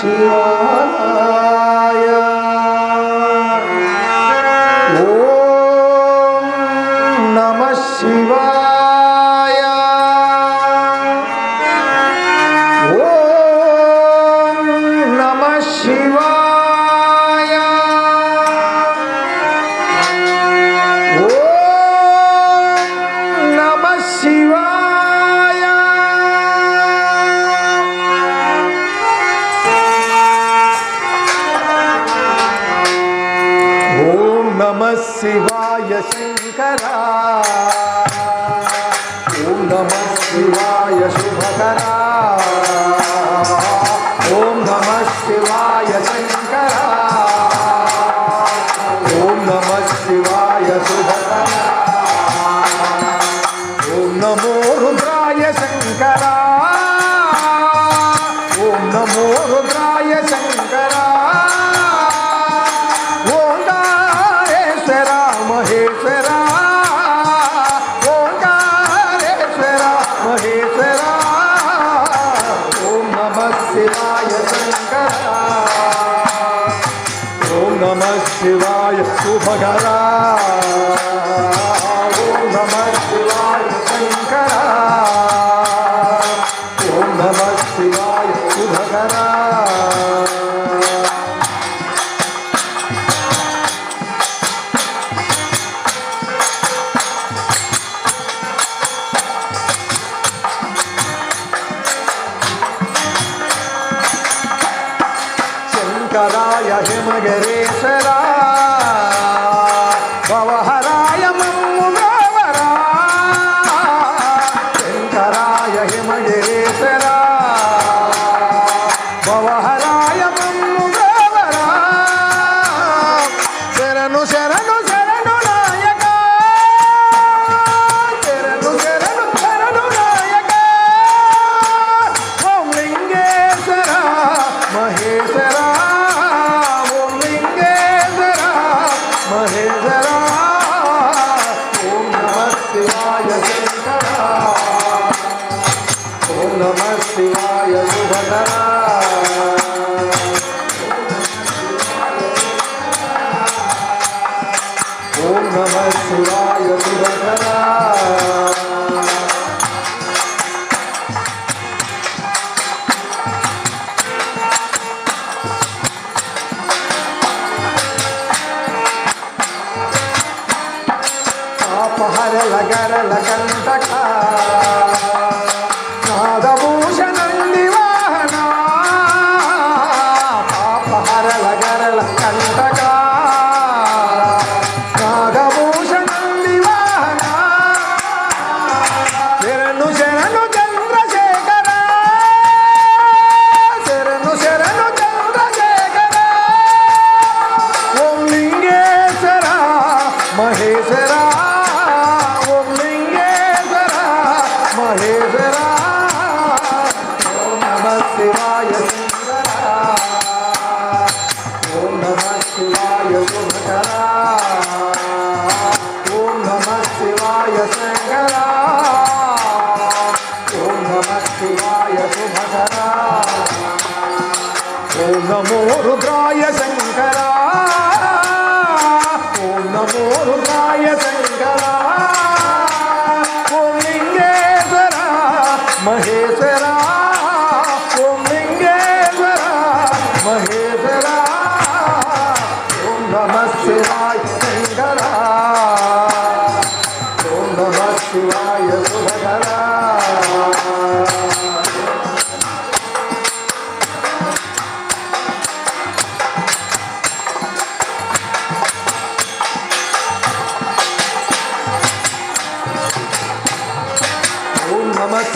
希望. నమ శివాయ శంకరా ఓం నమ శివాయ శుభకరా ఓం నమ శివాయ శంకరా ఓం నమ శివాయ శుభకరా ఓం నమో రుద్రాయ శంకరా ఓం నమో రుద్రాయ శంకర भगवा ओम नमः ओम शिवाय शंकराय हिमगरेशरा నమ. శివాయ సురకరా పాపహర లగర లకంటకా రుద్రాయ శంకరా. ఓం నమో రుద్రాయ శంకరా. ఓం లింగేశ్వర. మహే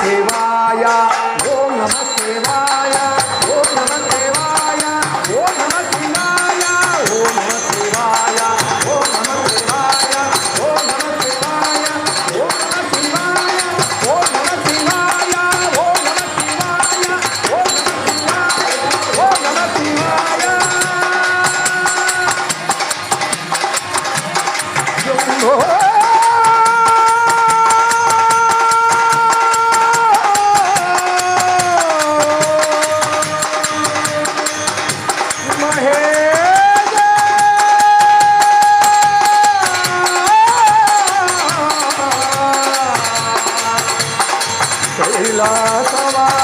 शिवाय દિલા સવા